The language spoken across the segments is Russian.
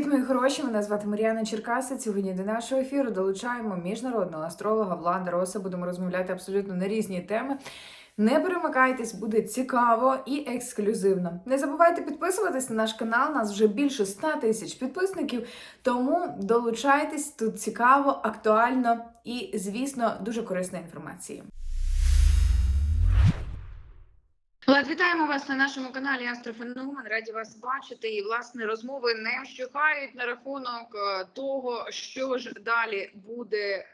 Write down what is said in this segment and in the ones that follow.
Привіт, мої хороші! Мене звати Мар'яна Черкаса. Сьогодні до нашого ефіру долучаємо міжнародного астролога Влада Роса. Будемо розмовляти абсолютно на різні теми. Не перемикайтесь, буде цікаво і ексклюзивно. Не забувайте підписуватись на наш канал. Нас вже більше 100 тисяч підписників. Тому долучайтесь тут цікаво, актуально і, звісно, дуже корисна інформація. Влад, вітаємо вас на нашому каналі Астрофеномен. Раді вас бачити. І власне розмови не вщухають на рахунок е, того, що ж далі буде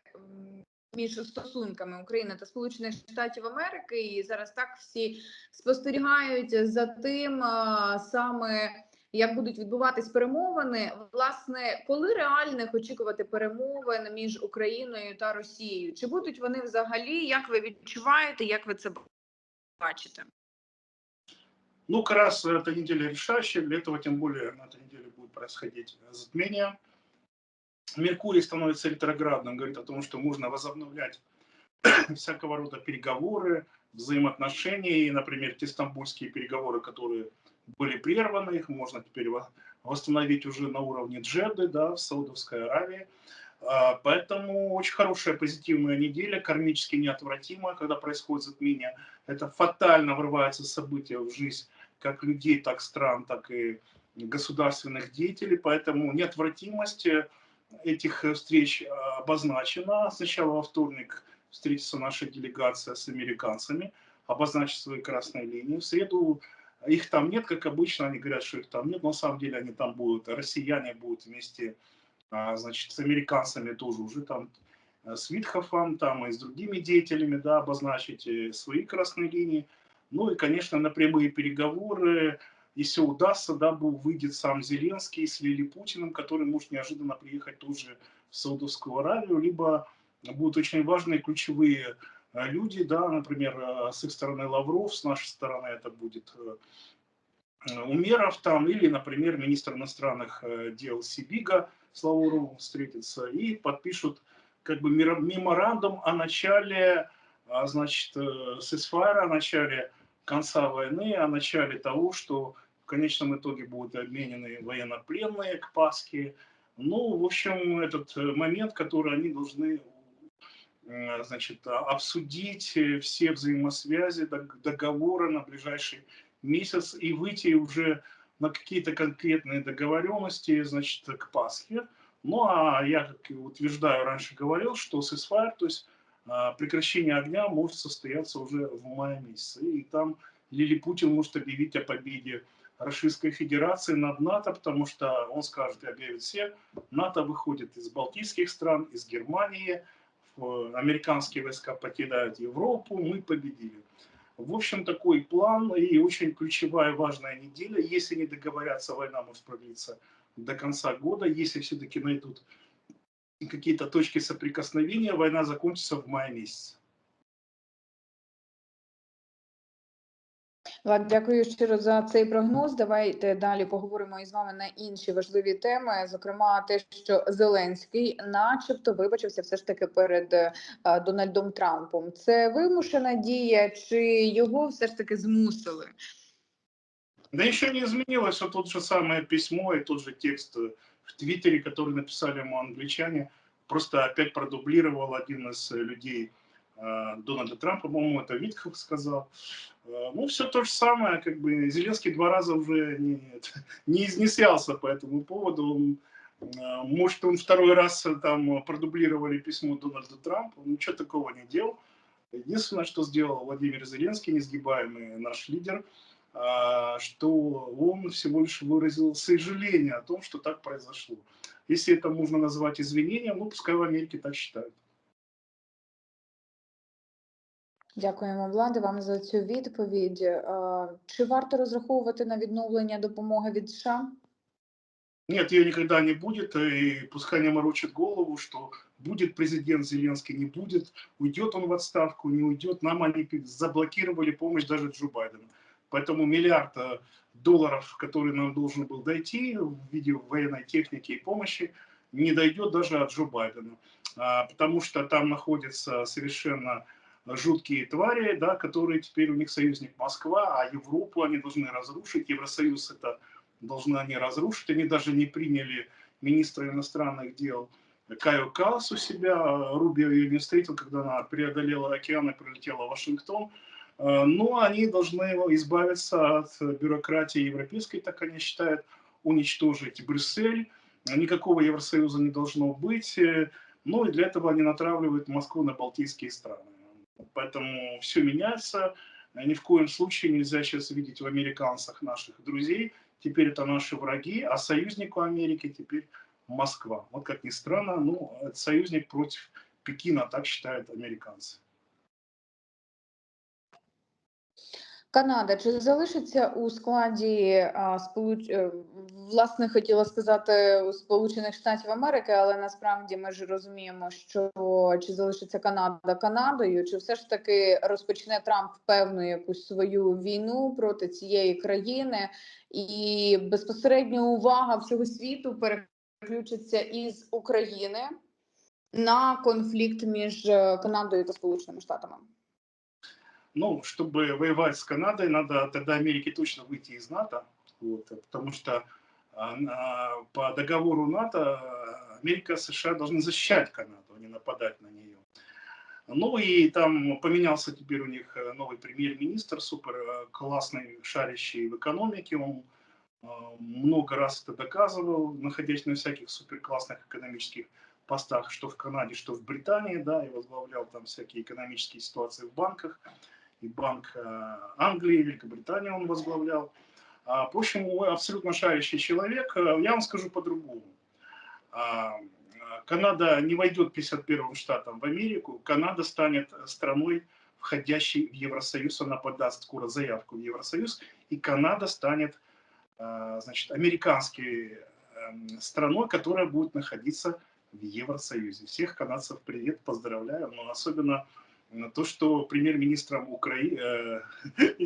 між стосунками України та Сполучених Штатів Америки. І зараз так всі спостерігають за тим, саме як будуть відбуватись перемовини. Власне, коли реальних очікувати перемовин між Україною та Росією? Чи будуть вони взагалі? Як ви відчуваєте? Як ви це бачите? Ну, как раз эта неделя решающая, для этого тем более на этой неделе будет происходить затмение. Меркурий становится ретроградным, говорит о том, что можно возобновлять всякого рода переговоры, взаимоотношения, и, например, те стамбульские переговоры, которые были прерваны, их можно теперь во- восстановить уже на уровне Джеды, да, в Саудовской Аравии. А, Поэтому очень хорошая позитивная неделя, кармически неотвратимая, когда происходит затмение. Это фатально врывается события в жизнь как людей, так стран, так и государственных деятелей. Поэтому неотвратимость э, этих э, встреч э, обозначена. Сначала во вторник встретится наша делегация с американцами, обозначит свои красные линии. В среду их там нет, как обычно, они говорят, что их там нет, но на самом деле они там будут. Россияне будут вместе а, значит, с американцами тоже уже там с Витхофом, там и с другими деятелями, да, обозначить свои красные линии. Ну и, конечно, на прямые переговоры, если удастся, да, выйдет сам Зеленский с Лили Путиным, который может неожиданно приехать тоже в Саудовскую Аравию, либо будут очень важные ключевые э, люди, да, например, э, с их стороны Лавров, с нашей стороны это будет э, Умеров там, или, например, министр иностранных дел Сибига с Лавровым встретится и подпишут как бы меморандум о начале, значит, сесфайра, о начале конца войны, о начале того, что в конечном итоге будут обменены военнопленные к Пасхе. Ну, в общем, этот э, момент, который они должны значит, а- обсудить э, все взаимосвязи, дог- договоры на ближайший месяц и выйти уже на какие-то конкретные договоренности, значит, к Пасхе. Ну, а я, как утверждаю, раньше говорил, что ceasefire, то есть прекращение огня может состояться уже в мае месяце. И там Лили Путин может объявить о победе Российской Федерации над НАТО, потому что он скажет и объявит все, НАТО выходит из Балтийских стран, из Германии, американские войска покидают Европу, мы победили. В общем, такой план и очень ключевая важная неделя. Если не договорятся, война может продлиться до конца года. Если все-таки найдут какие-то точки соприкосновения, война закончится в мае месяце. Влад, дякую щиро за цей прогноз. Давайте далі поговоримо із вами на інші важливі теми. Зокрема, те, що Зеленський, начебто, вибачився все ж таки перед е, Дональдом Трампом. Це вимушена дія, чи його все ж таки змусили? Да еще не изменилось, вот тот же самое письмо и тот же текст в Твиттере, который написали ему англичане, просто опять продублировал один из э, людей э, Дональда Трампа, по-моему, это Витхов сказал. Э, Ну, все то же самое, как бы Зеленский два раза уже не, не изнесялся по этому поводу. Он, может, он второй раз там продублировали письмо Дональду Трампу, ничего такого не делал. Единственное, что сделал Владимир Зеленский, несгибаемый наш лидер, что он всего лишь выразил сожаление о том, что так произошло. Если это можно назвать извинением, ну, пускай в Америке так считают. Дякуємо, Влади, вам за цю відповідь. Е, Чи варто розраховувати на відновлення допомоги від США? Нет, ее никогда не будет, и пускай не морочит голову, что будет президент Зеленский, не будет, уйдет он в отставку, не уйдет. Нам они заблокировали помощь даже Джо Байдена. Поэтому миллиард э, долларов, который нам должен был дойти в виде военной техники и помощи, не дойдет даже от Джо Байдена. А, Потому что там находятся совершенно жуткие твари, да, которые теперь у них союзник Москва, а Европу они должны разрушить. Евросоюз это должны они разрушить. Они даже не приняли министра иностранных дел Каю Калас у себя. Рубио ее не встретил, когда она преодолела океан и прилетела в Вашингтон. Э, Но они должны избавиться от бюрократии европейской, так они считают, уничтожить Брюссель. Никакого Евросоюза не должно быть. Ну и для этого они натравливают Москву на балтийские страны. Поэтому все меняется. Ни в коем случае нельзя сейчас видеть в американцах наших друзей. Теперь это наши враги, а союзник у Америки теперь Москва. Вот как ни странно, ну, союзник против Пекина, так считают американцы. Канада чи залишиться у складі а, сполуч... е, власне хотіла сказати у Сполучених Штатів Америки, але насправді ми ж розуміємо, що чи залишиться Канада Канадою, чи все ж таки розпочне Трамп певну якусь свою війну проти цієї країни, і безпосередньо увага всього світу переключиться із України на конфлікт між е, Канадою та Сполученими Штатами. Ну, чтобы воевать с Канадой, надо тогда Америке точно выйти из НАТО, вот, потому что а, на- по договору НАТО а, Америка и США должны защищать Канаду, а не нападать на нее. Ну и там поменялся теперь у них э, новый премьер-министр, супер э, классный, шарящий в экономике. Он э, много раз это доказывал, находясь на всяких супер классных экономических постах, что в Канаде, что в Британии, да, и возглавлял там всякие экономические ситуации в банках и Банк э, Англии, Великобритании он возглавлял. А, В общем, абсолютно шарящий человек. Э, Я вам скажу по-другому. А, Канада не войдет 51-м штатом в Америку. Канада станет страной, входящей в Евросоюз. Она подаст скоро заявку в Евросоюз. И Канада станет э, значит, американской эм, страной, которая будет находиться в Евросоюзе. Всех канадцев привет, поздравляю. Но особенно то, что премьер-министром Украины,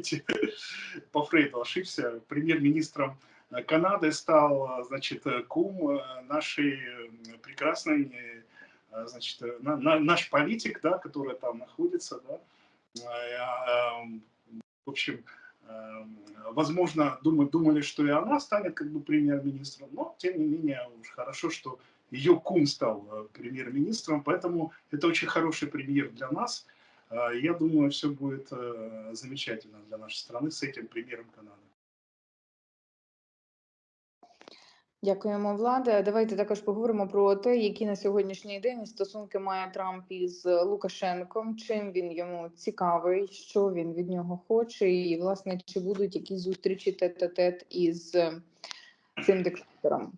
по Фрейду ошибся, премьер-министром э, Канады стал, э, значит, э, кум э, нашей э, прекрасной, э, значит, э, на- на- наш политик, да, который там находится, да, Э, э, в общем, э, возможно, думали, думали, что и она станет как бы премьер-министром, но тем не менее уж хорошо, что ее кум стал э, премьер-министром, поэтому это очень хороший премьер для нас. Э, Я думаю, все будет э, замечательно для нашей страны с этим премьером Канады. Дякуємо, Влада. Давайте також поговоримо про те, які на сьогоднішній день стосунки має Трамп із Лукашенком. Чим він йому цікавий, що він від нього хоче, і власне чи будуть якісь зустрічі тет-а-тет із е, цим диктатором.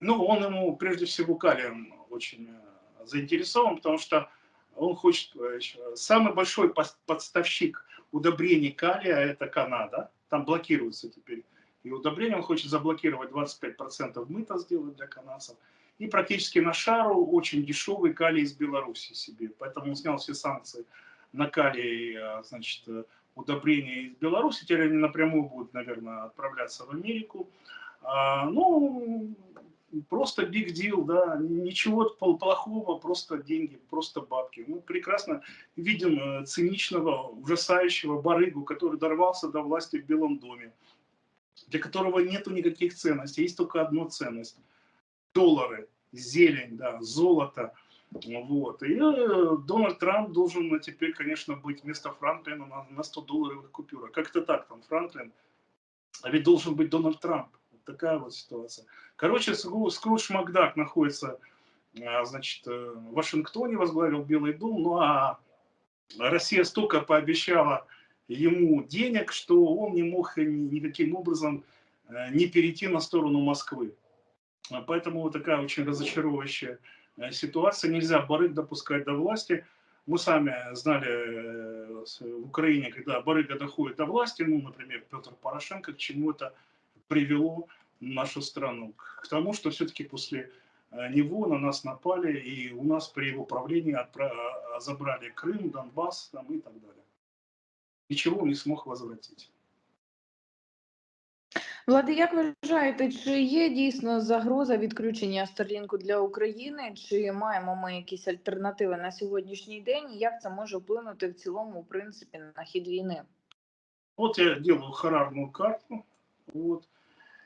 Ну, он ему прежде всего калием очень э, заинтересован, потому что он хочет... э, Самый большой подставщик удобрений калия – это Канада. Там блокируется теперь и удобрения. Он хочет заблокировать 25% мыта сделать для канадцев. И практически на шару очень дешевый калий из Беларуси себе. Поэтому он снял все санкции на калий, э, значит, удобрения из Беларуси. Теперь они напрямую будут, наверное, отправляться в Америку. А, ну, просто big deal, да, ничего плохого, просто деньги, просто бабки. Мы прекрасно видим э, циничного, ужасающего барыгу, который дорвался до власти в Белом доме, для которого нету никаких ценностей, есть только одна ценность – доллары, зелень, да, золото. Вот. И э, Дональд Трамп должен э, теперь, конечно, быть вместо Франклина на, на 100 долларовых купюрах. Как-то так, там Франклин, а ведь должен быть Дональд Трамп. Такая вот ситуация. Короче, Скру- Скрудж Макдак находится а, значит, э, в Вашингтоне, возглавил Белый дом, ну а Россия столько пообещала ему денег, что он не мог ни- никаким образом э, не перейти на сторону Москвы. А Поэтому вот такая очень разочаровывающая э, ситуация. Нельзя барыг допускать до власти. Мы сами знали в Украине, когда барыга доходит до власти, ну, например, Петр Порошенко, к чему это привело нашу страну. К тому, что все-таки после э, него на нас напали, и у нас при его правлении отпра- а, забрали Крым, Донбасс там, и так далее. Ничего он не смог возвратить. Влади, як вважаєте, чи є дійсно загроза відключення Старлінку для України? Чи маємо ми якісь альтернативи на сьогоднішній день? І як це може вплинути в цілому, в принципі, на хід війни? Вот я делаю харарную карту. Вот.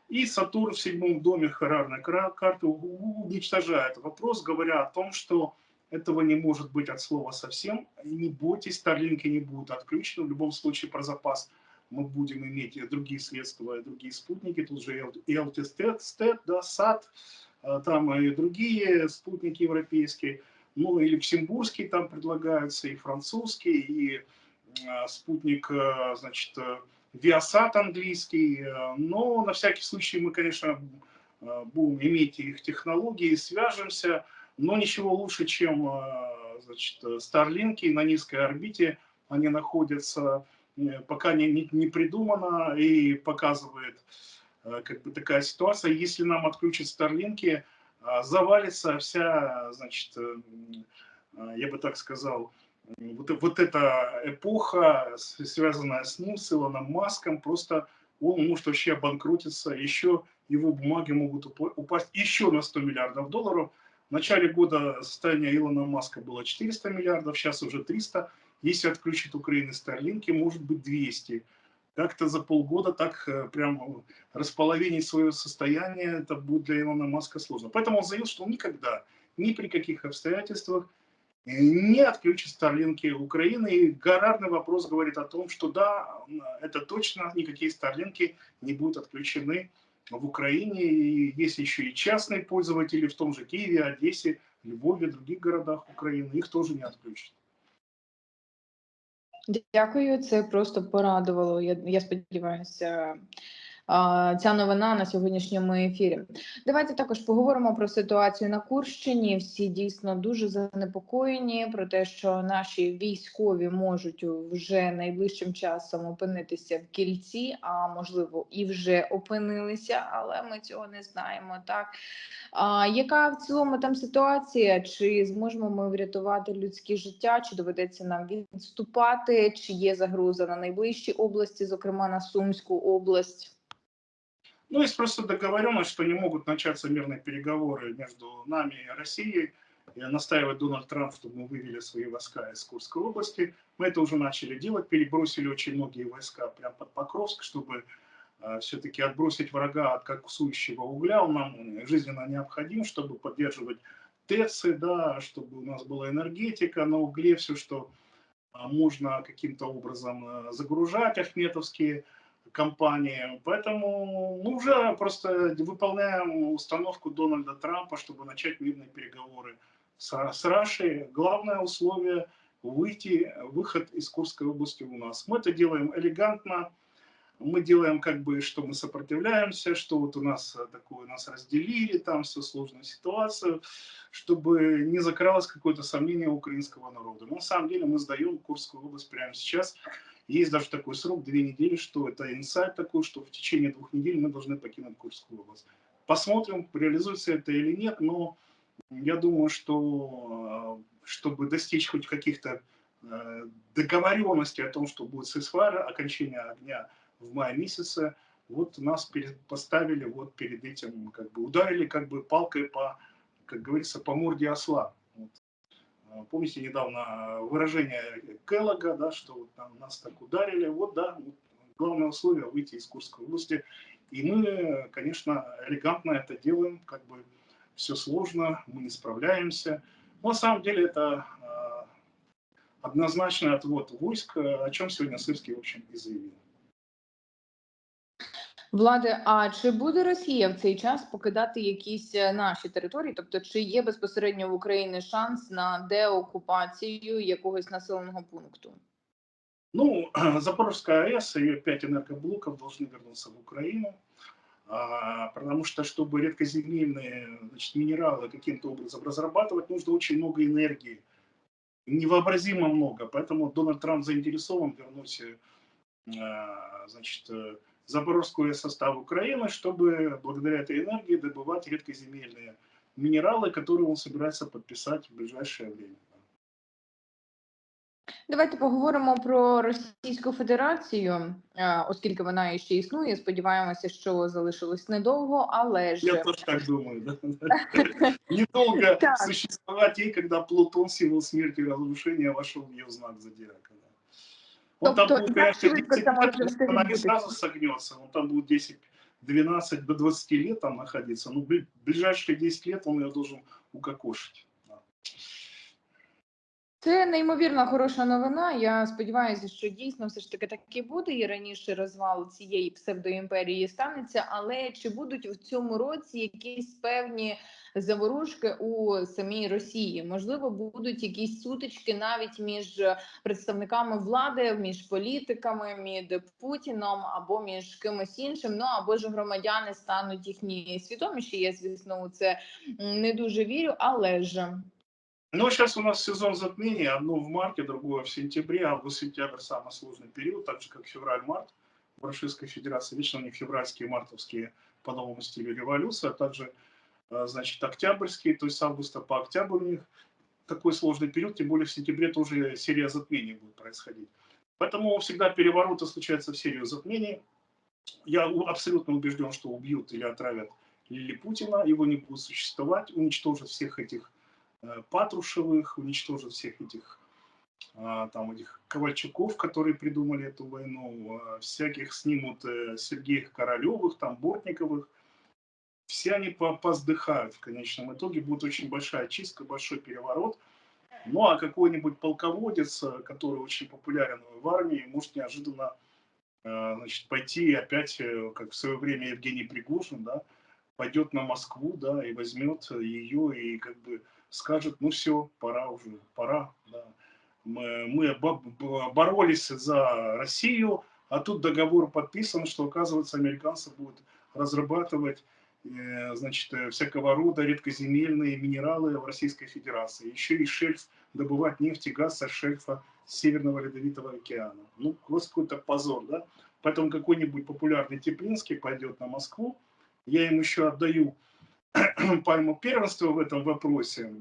И Сатурн в седьмом доме харарной карты уничтожает вопрос, говоря о том, что этого не может быть от слова совсем. Не бойтесь, Старлинки не будут отключены. В любом случае про запас мы будем иметь другие средства, другие спутники. Тут же ЛТСТ, да, САТ, а, там и другие спутники европейские. Ну и люксембургский там предлагаются, и французский, и а, спутник, а, значит, Viasat английский. э, Но на всякий случай мы, конечно, а, будем иметь их технологии, свяжемся. Но ничего лучше, чем а, значит, Старлинки на низкой орбите. Они находятся, э, пока не, не, не придумано и показывает э, как бы такая ситуация. Если нам отключат а, завалится вся, значит, э, я бы так сказал, вот, вот эта эпоха, связанная с ним, с Илоном Маском, просто он может вообще обанкротиться, еще его бумаги могут упа- упасть еще на 100 миллиардов долларов. В начале года состояние Илона Маска было 400 миллиардов, сейчас уже 300. Если отключить Украины Старлинки, может быть 200. Как-то за полгода так э, прям располовинить свое состояние, это будет для Илона Маска сложно. Поэтому он заявил, что он никогда, ни при каких обстоятельствах не отключит Старлинки Украины. И Гарарный вопрос говорит о том, что да, это точно, никакие Старлинки не будут отключены в Украине. И есть еще и частные пользователи в том же Киеве, Одессе, Львове, других городах Украины. Их тоже не отключат. Дякую, це просто порадувало. Я, я сподіваюся, ця новина на сьогоднішньому ефірі. Давайте також поговоримо про ситуацію на Курщині. Всі дійсно дуже занепокоєні про те, що наші військові можуть вже найближчим часом опинитися в кільці, а можливо і вже опинилися, але ми цього не знаємо. Так а яка в цілому там ситуація? Чи зможемо ми врятувати людське життя? Чи доведеться нам відступати? Чи є загроза на найближчі області, зокрема на Сумську область? Ну, есть просто договоренность, что не могут начаться мирные переговоры между нами и Россией. И настаивает Дональд Трамп, чтобы мы вывели свои войска из Курской области. Мы это уже начали делать, перебросили очень многие войска прямо под Покровск, чтобы э, все-таки отбросить врага от как кусающего угля. Он нам жизненно необходим, чтобы поддерживать ТЭЦы, да, чтобы у нас была энергетика на угле, все, что а, можно каким-то образом э, загружать ахметовские компании. Поэтому мы уже просто выполняем установку Дональда Трампа, чтобы начать мирные переговоры с, с Рашей. Главное условие выйти, выход из Курской области у нас. Мы это делаем элегантно, мы делаем как бы, что мы сопротивляемся, что вот у нас такое, нас разделили, там все сложную ситуацию, чтобы не закралось какое-то сомнение украинского народа. Но на самом деле мы сдаем Курскую область прямо сейчас. Есть даже такой срок, две недели, что это инсайт такой, что в течение двух недель мы должны покинуть Курскую область. Посмотрим, реализуется это или нет, но я думаю, что э, чтобы достичь хоть каких-то э, договоренностей о том, что будет ceasefire, окончание огня в мае месяце, вот нас поставили вот перед этим, как бы ударили как бы палкой по, как говорится, по морде осла. Помните недавно выражение Келлога, да, что вот там нас так ударили. Вот, да, вот главное условие выйти из Курской области. И мы, конечно, элегантно это делаем, как бы все сложно, мы не справляемся. Но на самом деле это а, однозначный отвод войск, о чем сегодня Сырский, в общем, и заявил. Влади, а чи буде Росія в цей час покидати якісь е, наші території? Тобто, чи є безпосередньо в Україні шанс на деокупацію якогось населеного пункту? Ну, Запорожская АЭС и ее пять энергоблоков должны вернуться в Украину, а, потому что, чтобы редкоземельные значит, минералы каким-то образом разрабатывать, нужно очень много энергии, невообразимо много. Поэтому Дональд Трамп заинтересован вернуть э, значит, э, Запорожскую АЭС в состав Украины, чтобы благодаря этой энергии добывать редкоземельные минералы, которые он собирается подписать в ближайшее время. Давайте поговоримо про Російську Федерацію, е, оскільки вона ще існує. Сподіваємося, що залишилось недовго, але ж Я тоже так думаю. Да? Недолго Так. существовать ей, когда Плутон, символ смерти и разрушения, вошел в ее знак зодиака. да. Он там Тобто, будет, як конечно, швидко 10 це она не сразу согнется, он там будет 10, 12 до 20 лет там находиться, ну, бли- ближайшие 10 лет он ее должен укокошить. Це неймовірно хороша новина. Я сподіваюся, що дійсно все ж таки так і буде. І раніше розвал цієї псевдоімперії станеться. Але чи будуть в цьому році якісь певні заворушки у самій Росії? Можливо, будуть якісь сутички навіть між представниками влади, між політиками, між Путіном або між кимось іншим. Ну або ж громадяни стануть їхні свідоміші. Я звісно у це м, не дуже вірю, але ж. Ну, сейчас у нас сезон затмений, одно в марте, другое в сентябре, август-сентябрь самый сложный период, так же как февраль-март в Российской Федерации. Вечно у них февральские и мартовские по новому стилю революция, а также, э, значит, октябрьские, то есть с августа по октябрь у них такой сложный период, тем более в сентябре тоже серия затмений будет происходить. Поэтому всегда перевороты случаются в серию затмений. Я абсолютно убежден, что убьют или отравят Лили Путина, его не будет существовать, уничтожат всех этих э, Патрушевых, уничтожат всех этих а, там этих Ковальчуков, которые придумали эту войну, всяких снимут э, Сергеев Королевых, там Бортниковых. Все они по- поздыхают в конечном итоге, будет очень большая чистка, большой переворот. Ну а какой-нибудь полководец, э, который очень популярен в армии, может неожиданно э, значит, пойти опять, э, как в свое время Евгений Пригожин, да, пойдет на Москву, да, и возьмет ее и как бы скажет, ну все, пора уже, пора, да. Мы, мы бо- бо- боролись за Россию, а тут договор подписан, что, оказывается, американцы будут разрабатывать значит, э, всякого рода редкоземельные минералы в Российской Федерации. Еще и шельф, добывать нефть и газ со шельфа Северного Ледовитого океана. Ну, какой-то позор, да? Поэтому какой-нибудь популярный Теплинский пойдет на Москву. Я им еще отдаю пальму первенства в этом вопросе.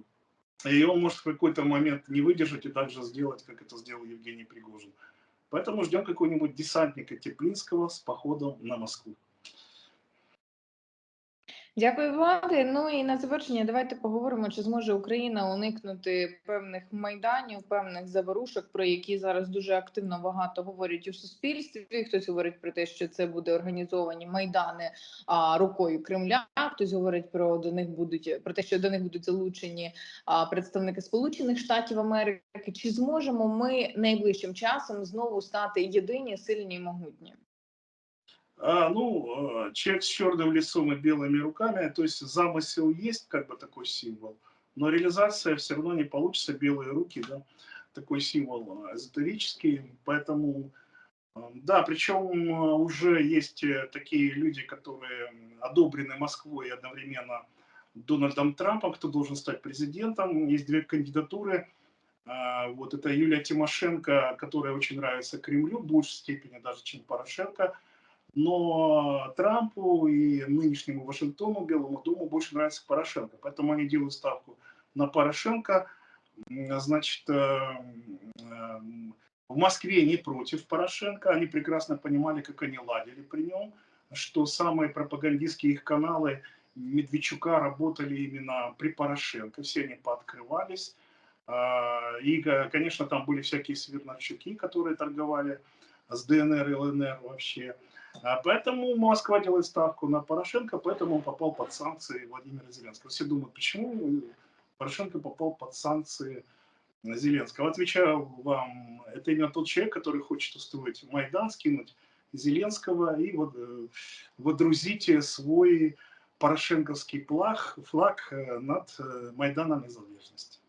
И он может в какой-то момент не выдержать и также сделать, как это сделал Евгений Пригожин. Поэтому ждем какого-нибудь десантника Теплинского с походом на Москву. Дякую, влади. Ну і на завершення давайте поговоримо, чи зможе Україна уникнути певних майданів, певних заворушок, про які зараз дуже активно багато говорять у суспільстві. Хтось говорить про те, що це буде організовані майдани а, рукою Кремля. Хтось говорить про до них будуть про те, що до них будуть залучені а, представники Сполучених Штатів Америки. Чи зможемо ми найближчим часом знову стати єдині, сильні і могутні? А, ну, э, человек с черным лицом и белыми руками, то есть замысел есть, как бы такой символ, но реализация все равно не получится. Белые руки, да, такой символ э, эзотерический, поэтому, э, да, причем уже есть такие люди, которые одобрены Москвой и одновременно Дональдом Трампом, кто должен стать президентом. Есть две кандидатуры. А, Вот это Юлия Тимошенко, которая очень нравится Кремлю, в большей степени даже, чем Порошенко. Но Трампу и нынешнему Вашингтону, Белому дому больше нравится Порошенко. Поэтому они делают ставку на Порошенко. Значит, э, в Москве не против Порошенко. Они прекрасно понимали, как они ладили при нем, что самые пропагандистские их каналы Медведчука работали именно при Порошенко. Все они пооткрывались. А, И, э, конечно, там были всякие Свернарчуки, которые торговали с ДНР и ЛНР вообще. А Поэтому Москва делает ставку на Порошенко, поэтому он попал под санкции Владимира Зеленского. Все думают, почему Порошенко попал под санкции Зеленского. Отвечаю вам, это именно тот человек, который хочет устроить Майдан, скинуть Зеленского и вот, э, водрузить свой порошенковский флаг, флаг э, над э, Майданом Незалежности.